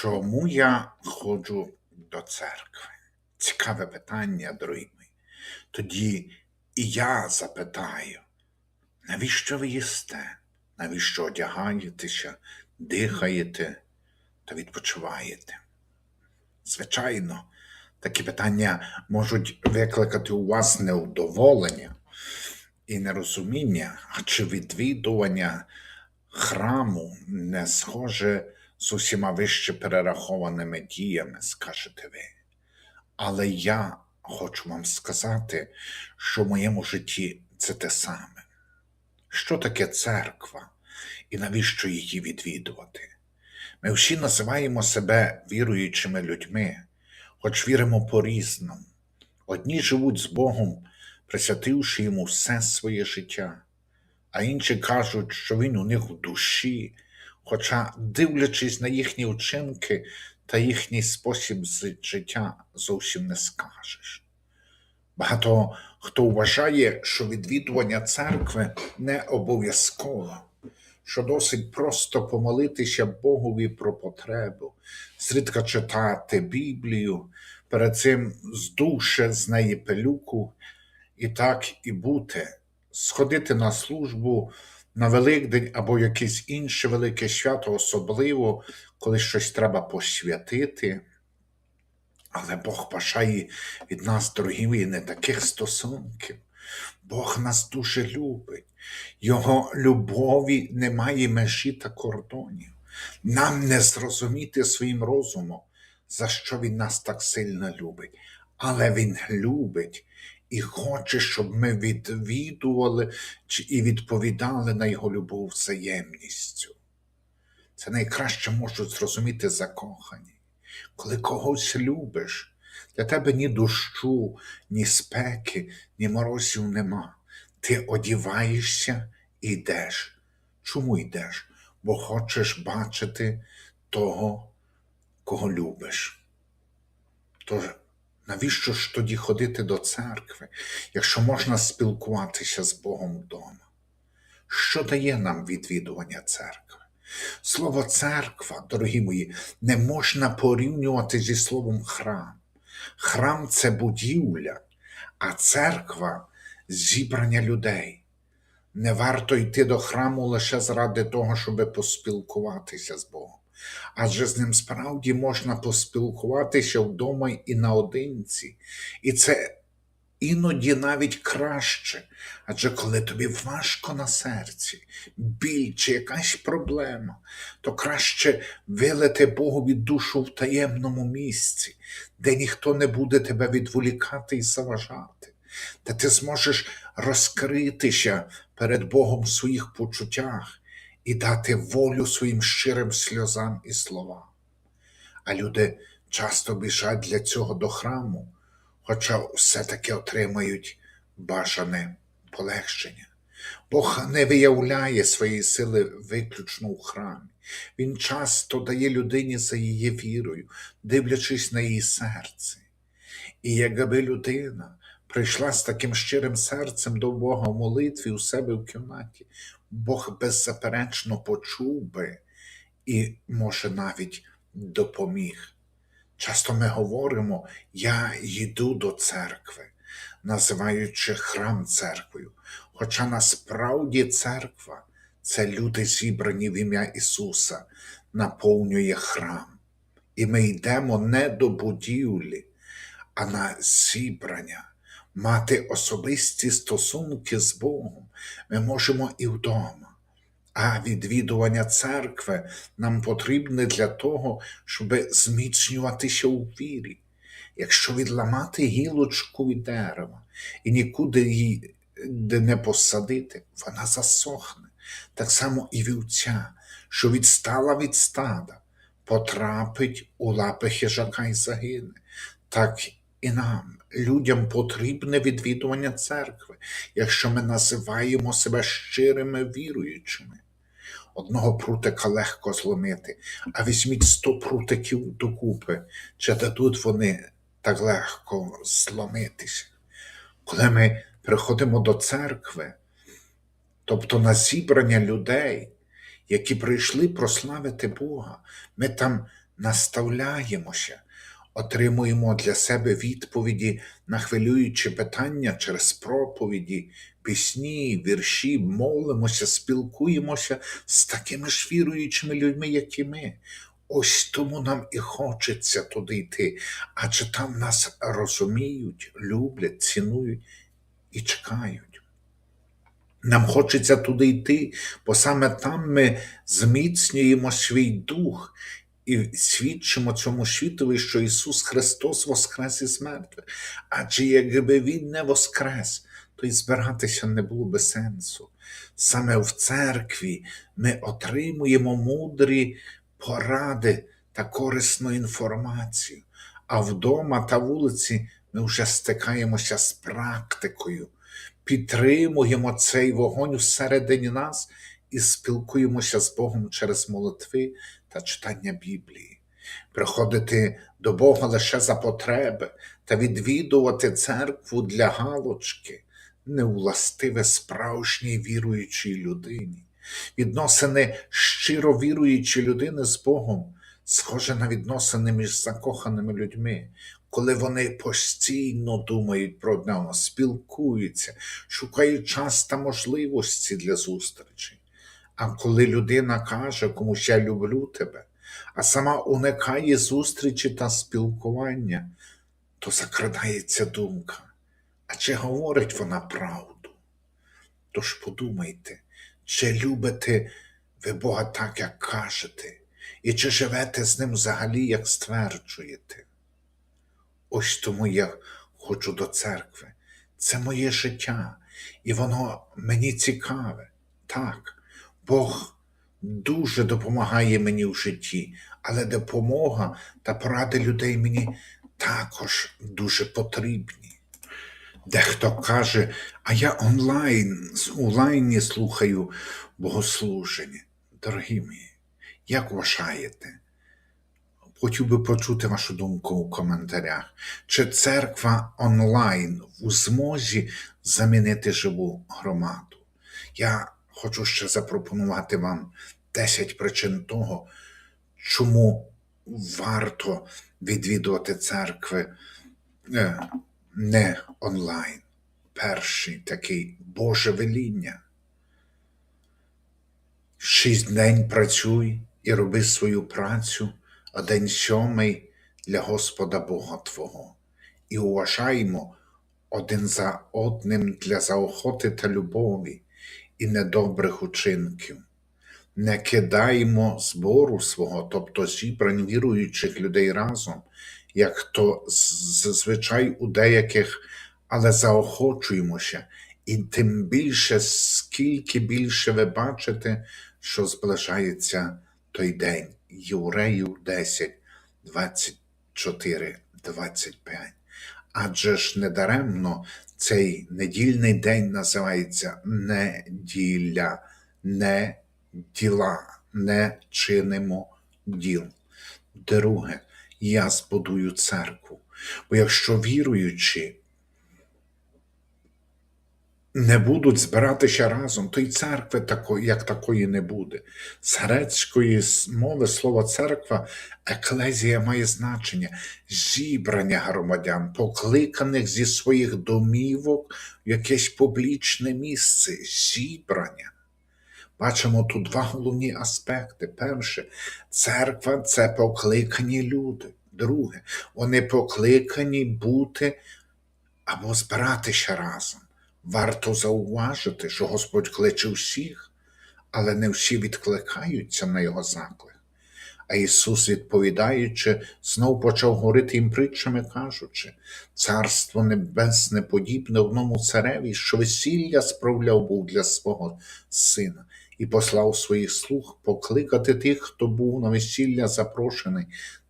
Чому я ходжу до церкви? Цікаве питання, дорогі мої. Тоді і я запитаю, навіщо ви їсте? Навіщо одягаєтеся, дихаєте та відпочиваєте? Звичайно, такі питання можуть викликати у вас невдоволення і нерозуміння, а чи відвідування храму не схоже з усіма вище перерахованими діями, скажете ви. Але я хочу вам сказати, що в моєму житті це те саме. Що таке церква і навіщо її відвідувати? Ми всі називаємо себе віруючими людьми, хоч віримо по-різному. Одні живуть з Богом, присвятивши йому все своє життя, а інші кажуть, що він у них в душі, хоча, дивлячись на їхні вчинки та їхній спосіб життя, зовсім не скажеш. Багато хто вважає, що відвідування церкви не обов'язково, що досить просто помолитися Богові про потребу, зрідка читати Біблію, перед цим здувши з неї пилюку, і так і бути, сходити на службу на Великдень або якесь інше велике свято, особливо, коли щось треба посвятити. Але Бог бажає від нас, дорогі мої, не таких стосунків. Бог нас дуже любить. Його любові немає межі та кордонів. Нам не зрозуміти своїм розумом, за що Він нас так сильно любить. Але Він любить і хоче, щоб ми відвідували і відповідали на Його любов взаємністю. Це найкраще можуть зрозуміти закохані. Коли когось любиш, для тебе ні дощу, ні спеки, ні морозів нема. Ти одіваєшся і йдеш. Чому йдеш? Бо хочеш бачити того, кого любиш. Тож навіщо ж тоді ходити до церкви, якщо можна спілкуватися з Богом вдома? Що дає нам відвідування церкви? Слово церква, дорогі мої, не можна порівнювати зі словом храм. Храм це будівля, а церква зібрання людей. Не варто йти до храму лише заради того, щоб поспілкуватися з Богом. Адже з ним справді можна поспілкуватися вдома і наодинці. І це іноді навіть краще. Адже коли тобі важко на серці, біль чи якась проблема, то краще вилити Богові душу в таємному місці, де ніхто не буде тебе відволікати і заважати, де ти зможеш розкритися перед Богом в своїх почуттях і дати волю своїм щирим сльозам і словам. А люди часто біжать для цього до храму, хоча все-таки отримають бажане полегшення. Бог не виявляє своєї сили виключно у храмі. Він часто дає людині за її вірою, дивлячись на її серце. І якби людина прийшла з таким щирим серцем до Бога в молитві у себе в кімнаті, Бог беззаперечно почув би і, може, навіть допоміг. Часто ми говоримо, я йду до церкви, називаючи храм церквою. Хоча насправді церква це люди, зібрані в ім'я Ісуса, наповнює храм. І ми йдемо не до будівлі, а на зібрання, мати особисті стосунки з Богом. Ми можемо і вдома. А відвідування церкви нам потрібне для того, щоб зміцнюватися у вірі. Якщо відламати гілочку від дерева і нікуди її не посадити, вона засохне. Так само і вівця, що відстала від стада, потрапить у лапи хижака і загине. Так і нам, людям, потрібне відвідування церкви, якщо ми називаємо себе щирими віруючими. Одного прутика легко зломити, а візьміть сто прутиків докупи, чи дадуть вони так легко зломитися. Коли ми приходимо до церкви, тобто на зібрання людей, які прийшли прославити Бога, ми там наставляємося, отримуємо для себе відповіді на хвилюючі питання через проповіді, пісні, вірші, молимося, спілкуємося з такими ж віруючими людьми, як і ми. Ось тому нам і хочеться туди йти, адже там нас розуміють, люблять, цінують і чекають. Нам хочеться туди йти, бо саме там ми зміцнюємо свій дух і свідчимо цьому світові, що Ісус Христос воскрес із мертвих. Адже якби Він не воскрес, то й збиратися не було би сенсу. Саме в церкві ми отримуємо мудрі поради та корисну інформацію, а вдома та вулиці ми вже стикаємося з практикою підтримуємо цей вогонь всередині нас і спілкуємося з Богом через молитви та читання Біблії. Приходити до Бога лише за потреби та відвідувати церкву для галочки невластиве справжній віруючій людині. Відносини щиро віруючої людини з Богом схоже на відносини між закоханими людьми, коли вони постійно думають про одного, спілкуються, шукають час та можливості для зустрічей. А коли людина каже комусь я люблю тебе, а сама уникає зустрічі та спілкування, то закрадається думка. А чи говорить вона правду? Тож подумайте, чи любите ви Бога так, як кажете, і чи живете з ним взагалі, як стверджуєте? Ось тому я ходжу до церкви. Це моє життя, і воно мені цікаве. Так, Бог дуже допомагає мені в житті, але допомога та поради людей мені також дуже потрібні. Дехто каже, а я онлайн, онлайні слухаю богослуження. Дорогі мої, як вважаєте? Хотів би почути вашу думку у коментарях. Чи церква онлайн у змозі замінити живу громаду? Я хочу ще запропонувати вам 10 причин того, чому варто відвідувати церкви е, не онлайн. Перший такий Боже веління. Шість день працюй і роби свою працю, а день сьомий для Господа Бога Твого. І уважаймо один за одним для заохоти та любові і недобрих учинків. Не кидаймо збору свого, тобто зібрань віруючих людей разом, як то зазвичай у деяких, але заохочуємося, і тим більше, скільки більше ви бачите, що зближається той день. Євреїв 10, 24, 25. Адже ж недаремно цей недільний день називається неділя, не діла, не чинимо діл. Друге, я збудую церкву. Бо якщо віруючи не будуть збиратися разом, то й церкви такої, як такої не буде. З грецької мови слово церква, еклезія має значення зібрання громадян, покликаних зі своїх домівок в якесь публічне місце, зібрання. Бачимо тут два головні аспекти. Перше, церква це покликані люди. Друге, вони покликані бути або збиратися разом. Варто зауважити, що Господь кличе всіх, але не всі відкликаються на його заклик. А Ісус, відповідаючи, знов почав говорити їм притчами, кажучи: Царство Небесне подібне одному цареві, що весілля справляв був для свого сина, і послав своїх слуг покликати тих, хто був на весілля запрошений,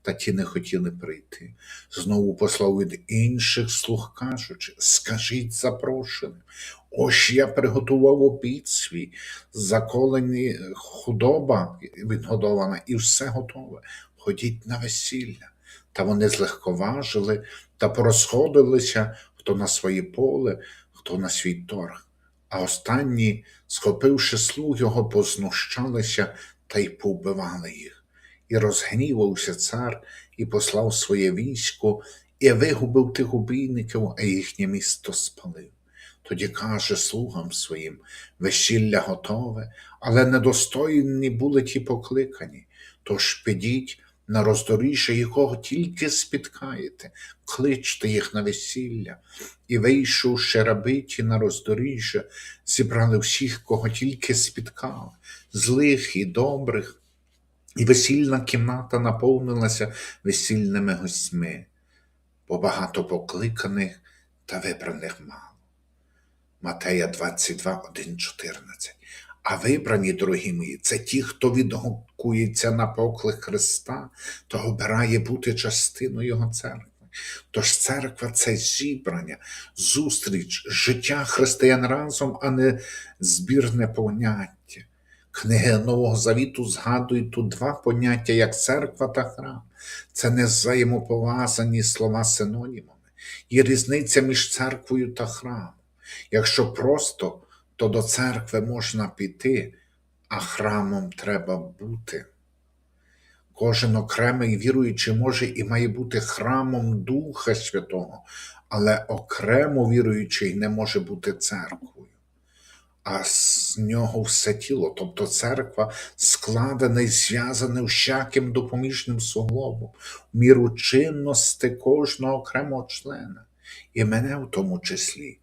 та ті не хотіли прийти. Знову послав від інших слуг, кажучи: Скажіть запрошеним, ось я приготував обід свій, заколені худоба відгодована, і все готове. Ходіть на весілля. Та вони злегковажили та порозходилися, хто на своє поле, хто на свій торг. А останні, схопивши слуг його, познущалися та й повбивали їх. І розгнівався цар, і послав своє військо, і вигубив тих убійників, а їхнє місто спалив. Тоді каже слугам своїм: весілля готове, але недостойні були ті покликані. Тож підіть на роздоріжжя, якого тільки спіткаєте, кличте їх на весілля. І вийшовши рабиті на роздоріжжя, зібрали всіх, кого тільки спіткали, злих і добрих, і весільна кімната наповнилася весільними гостьми, бо багато покликаних та вибраних мало. Матея 22, 1, 14. А вибрані, дорогі мої, це ті, хто відгукується на поклик Христа та обирає бути частиною Його церкви. Тож церква це зібрання, зустріч, життя християн разом, а не збірне поняття. Книги Нового Завіту згадують тут два поняття, як церква та храм. Це не взаємопов'язані слова синонімами. Є різниця між церквою та храмом. Якщо просто, то до церкви можна піти, а храмом треба бути. Кожен окремий віруючий може і має бути храмом Духа Святого, але окремо віруючий не може бути церквою. А з нього все тіло, тобто церква, складена і зв'язана всяким допоміжним суглобом, в міру чинності кожного окремого члена, і мене в тому числі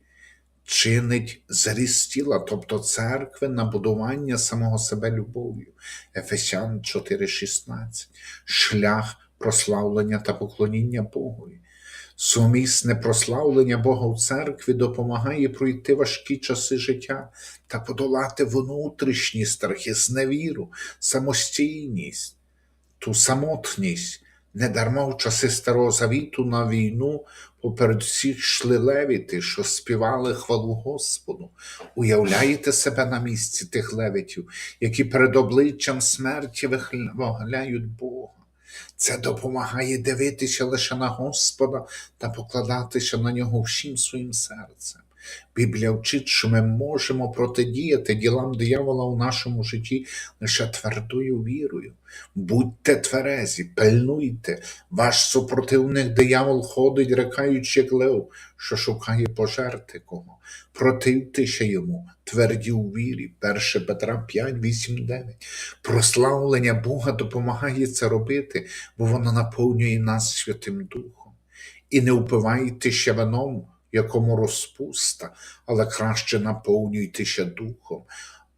чинить заріс тіла, тобто церкви на будування самого себе любов'ю. Ефесян 4,16, шлях прославлення та поклоніння Богові. Сумісне прославлення Бога в церкві допомагає пройти важкі часи життя та подолати внутрішні страхи, зневіру, самостійність, ту самотність. Недарма в часи Старого Завіту на війну поперед всіх йшли левіти, що співали хвалу Господу. Уявляєте себе на місці тих левітів, які перед обличчям смерті виглядають Бога. Це допомагає дивитися лише на Господа та покладатися на нього всім своїм серцем. Біблія вчить, що ми можемо протидіяти ділам диявола у нашому житті лише твердою вірою. Будьте тверезі, пильнуйте, ваш супротивник диявол ходить, рекаючи як лев, що шукає пожерти кого. Противтеся йому, тверді у вірі, 1 Петра 5, 8, 9. Прославлення Бога допомагає це робити, бо воно наповнює нас Святим Духом. І не впивайтеся вином, якому розпуста, але краще наповнюйтеся духом,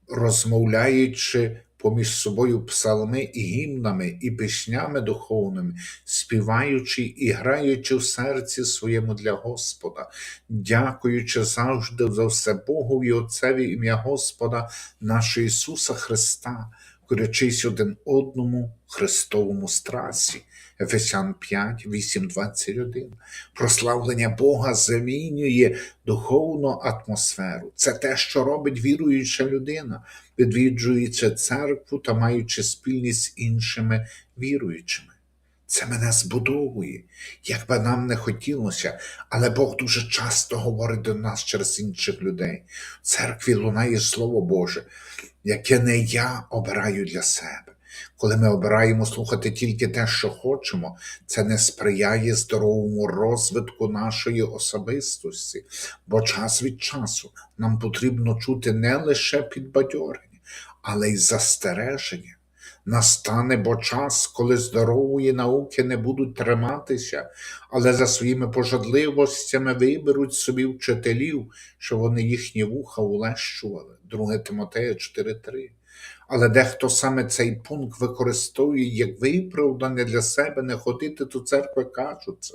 розмовляючи поміж собою псалми і гімнами, і піснями духовними, співаючи і граючи в серці своєму для Господа, дякуючи завжди за все Богу і Отцеві ім'я Господа нашого Ісуса Христа, корячись один одному Христовому страсі. Ефесян 5, 8, 21. Прославлення Бога замінює духовну атмосферу. Це те, що робить віруюча людина, відвіджуючи церкву та маючи спільність з іншими віруючими. Це мене збудовує, як би нам не хотілося, але Бог дуже часто говорить до нас через інших людей. В церкві лунає Слово Боже, яке не я обираю для себе. Коли ми обираємо слухати тільки те, що хочемо, це не сприяє здоровому розвитку нашої особистості, бо час від часу нам потрібно чути не лише підбадьорення, але й застереження. Настане бо час, коли здорової науки не будуть триматися, але за своїми пожадливостями виберуть собі вчителів, що вони їхні вуха улещували. 2 Тимотея 4.3. Але дехто саме цей пункт використовує як виправдання для себе не ходити до церкви, кажуть це.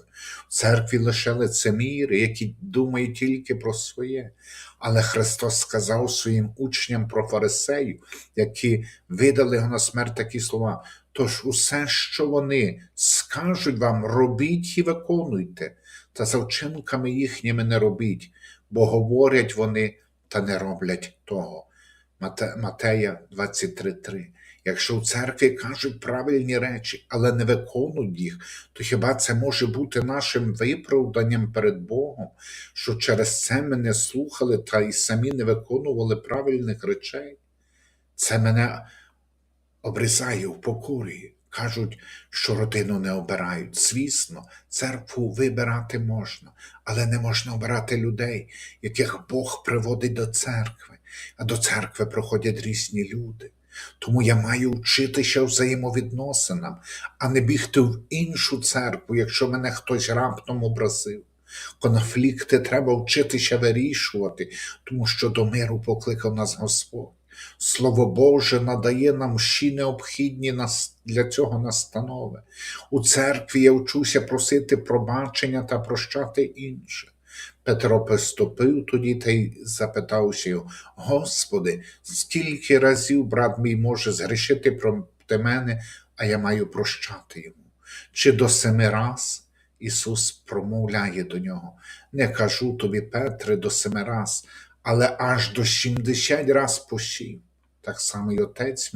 В церкві лише лицеміри, які думають тільки про своє. Але Христос сказав своїм учням про фарисею, які видали його на смерть такі слова. Тож усе, що вони скажуть вам, робіть і виконуйте, та за вчинками їхніми не робіть, бо говорять вони та не роблять того. Мате- Матея 23.3. Якщо в церкві кажуть правильні речі, але не виконують їх, то хіба це може бути нашим виправданням перед Богом, що через це ми не слухали та й самі не виконували правильних речей? Це мене обрізає, упокорює. Кажуть, що родину не обирають. Звісно, церкву вибирати можна, але не можна обирати людей, яких Бог приводить до церкви, а до церкви приходять різні люди. Тому я маю вчитися взаємовідносинам, а не бігти в іншу церкву, якщо мене хтось раптом образив. Конфлікти треба вчитися вирішувати, тому що до миру покликав нас Господь. Слово Боже надає нам всі необхідні для цього настанови. У церкві я вчуся просити пробачення та прощати інших. Петро приступив тоді та й запитався його: Господи, стільки разів брат мій може згрішити проти мене, а я маю прощати йому. Чи до семи раз? Ісус промовляє до нього: Не кажу тобі, Петре, до семи раз, але аж до сімдесят раз по сім. Так само й Отець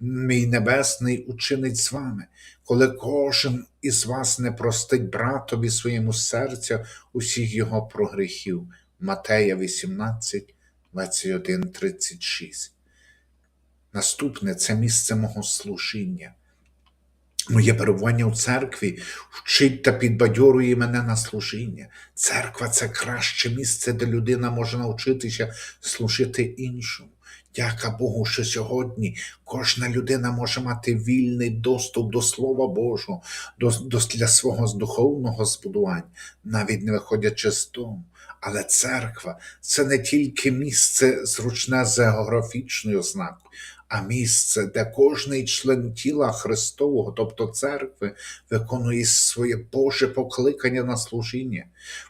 мій Небесний учинить з вами, коли кожен із вас не простить братові своєму серця усіх його прогріхів. Матея 18, 21, 36. Наступне це місце мого служіння. Моє перебування у церкві вчить та підбадьорує мене на служіння. Церква це краще місце, де людина може навчитися служити іншому. Дяка Богу, що сьогодні кожна людина може мати вільний доступ до Слова Божого, до, до, для свого духовного збудування, навіть не виходячи з дому. Але церква це не тільки місце зручне з географічною ознакою, а місце, де кожний член тіла Христового, тобто церкви, виконує своє Боже покликання на служіння,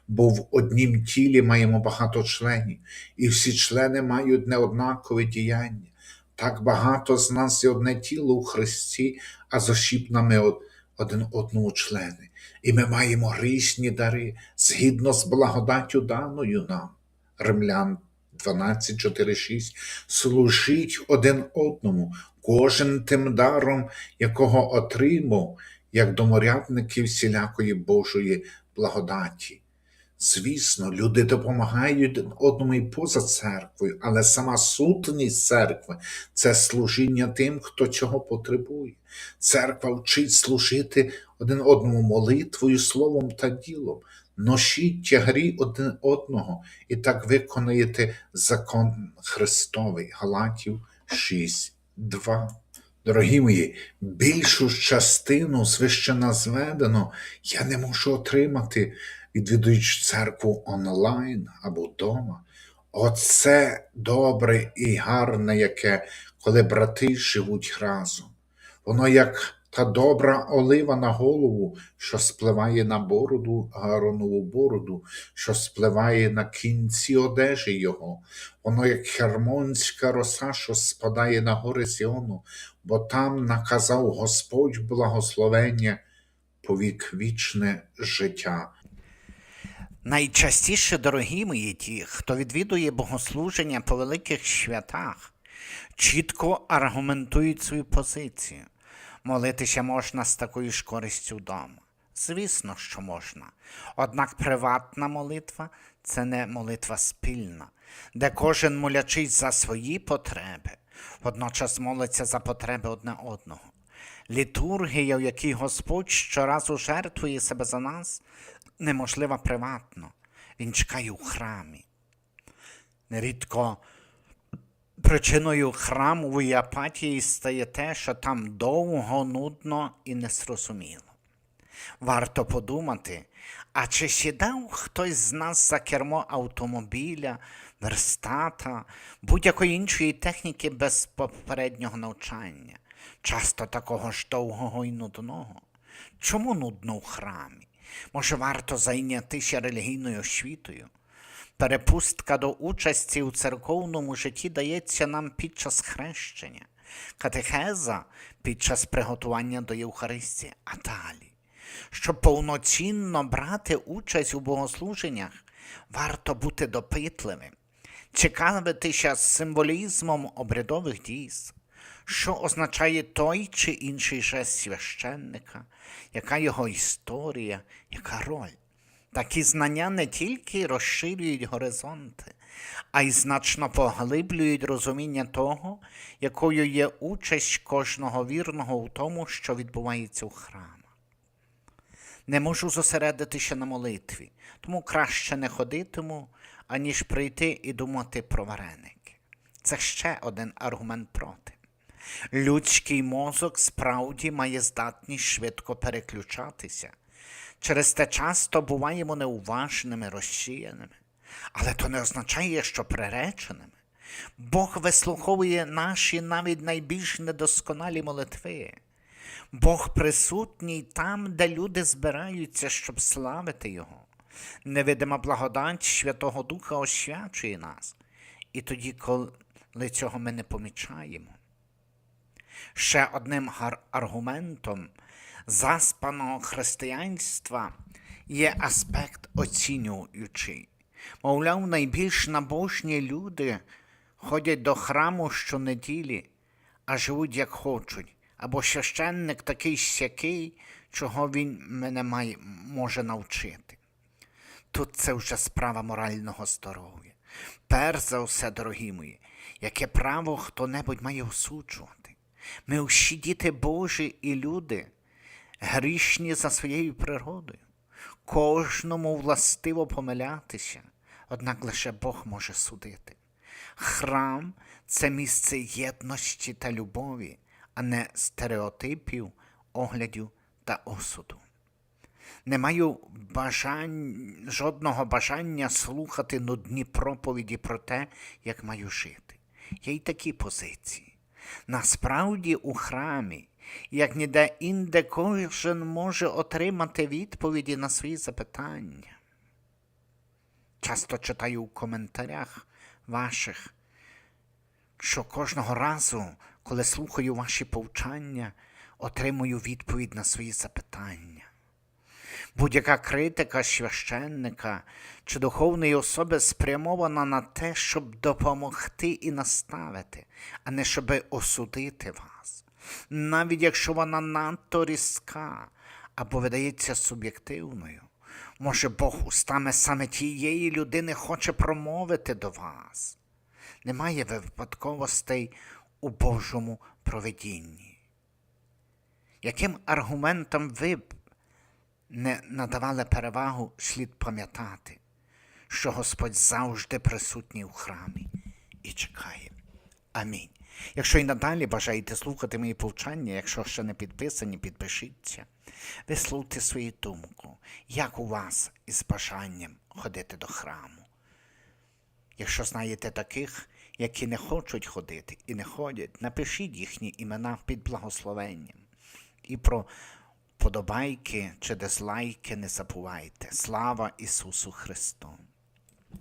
бо в однім тілі маємо багато членів, і всі члени мають неоднакове діяння. Так багато з нас є одне тіло у Христі, а з осібними один одному члени. І ми маємо різні дари згідно з благодаттю даною нам. Римлян 12, 4, 6. Служіть один одному, кожен тим даром, якого отримав, як доморядники всілякої Божої благодаті. Звісно, люди допомагають одному і поза церквою, але сама сутність церкви це служіння тим, хто цього потребує. Церква вчить служити один одному молитвою, словом та ділом. Ношіть тягарі один одного, і так виконаєте закон Христовий. Галатів 6, 2. Дорогі мої, більшу частину звище назведено я не можу отримати, відвідуючи церкву онлайн або вдома. Оце добре і гарне, яке, коли брати живуть разом. Воно як та добра олива на голову, що спливає на бороду, Ааронову бороду, що спливає на кінці одежі його. Воно як хермонська роса, що спадає на гори Сіону, бо там наказав Господь благословення повік вічне життя. Найчастіше, дорогі мої ті, хто відвідує богослуження по великих святах, чітко аргументують свою позицію. Молитися можна з такою ж користю вдома. Звісно, що можна. Однак приватна молитва це не молитва спільна, де кожен молячись за свої потреби, водночас молиться за потреби одне одного. Літургія, в якій Господь щоразу жертвує себе за нас, неможлива приватно. Він чекає у храмі. Нерідко причиною храмової апатії стає те, що там довго, нудно і незрозуміло. Варто подумати, а чи сідав хтось з нас за кермо автомобіля, верстата, будь-якої іншої техніки без попереднього навчання, часто такого ж довгого і нудного? Чому нудно в храмі? Може, варто зайнятися релігійною освітою? Перепустка до участі у церковному житті дається нам під час хрещення, катехеза під час приготування до Євхаристії, а далі. Щоб повноцінно брати участь у богослуженнях, варто бути допитливим, цікавитися символізмом обрядових дійств, що означає той чи інший жест священника, яка його історія, яка роль. Такі знання не тільки розширюють горизонти, а й значно поглиблюють розуміння того, якою є участь кожного вірного у тому, що відбувається у храмах. Не можу зосередитися на молитві, тому краще не ходитиму, аніж прийти і думати про вареники. Це ще один аргумент проти. Людський мозок справді має здатність швидко переключатися. Через те часто буваємо неуважними, розсіяними. Але то не означає, що приреченими. Бог вислуховує наші навіть найбільш недосконалі молитви. Бог присутній там, де люди збираються, щоб славити Його. Невидима благодать Святого Духа освячує нас, і тоді, коли цього ми не помічаємо. Ще одним аргументом заспаного християнства є аспект оцінюючий. Мовляв, найбільш набожні люди ходять до храму щонеділі, а живуть як хочуть, або священник такий сякий, чого він мене має, може навчити. Тут це вже справа морального здоров'я. Перш за все, дорогі мої, яке право хто-небудь має осуджувати. Ми усі діти Божі і люди, грішні за своєю природою. Кожному властиво помилятися, однак лише Бог може судити. Храм це місце єдності та любові, а не стереотипів, оглядів та осуду. Не маю бажань, жодного бажання слухати нудні проповіді про те, як маю жити. Є й такі позиції. Насправді у храмі, як ніде інде, кожен може отримати відповіді на свої запитання. Часто читаю у коментарях ваших, що кожного разу, коли слухаю ваші повчання, отримую відповідь на свої запитання. Будь-яка критика священника чи духовної особи спрямована на те, щоб допомогти і наставити, а не щоб осудити вас. Навіть якщо вона надто різка або видається суб'єктивною, може Бог устами саме тієї людини хоче промовити до вас. Немає випадковостей у Божому проведінні. Яким аргументом ви б не надавали перевагу, слід пам'ятати, що Господь завжди присутній у храмі і чекає. Амінь. Якщо і надалі бажаєте слухати мої повчання, якщо ще не підписані, підпишіться. Висловте свою думку, як у вас із бажанням ходити до храму. Якщо знаєте таких, які не хочуть ходити і не ходять, напишіть їхні імена під благословенням. І про подобайки чи дизлайки не забувайте. Слава Ісусу Христу!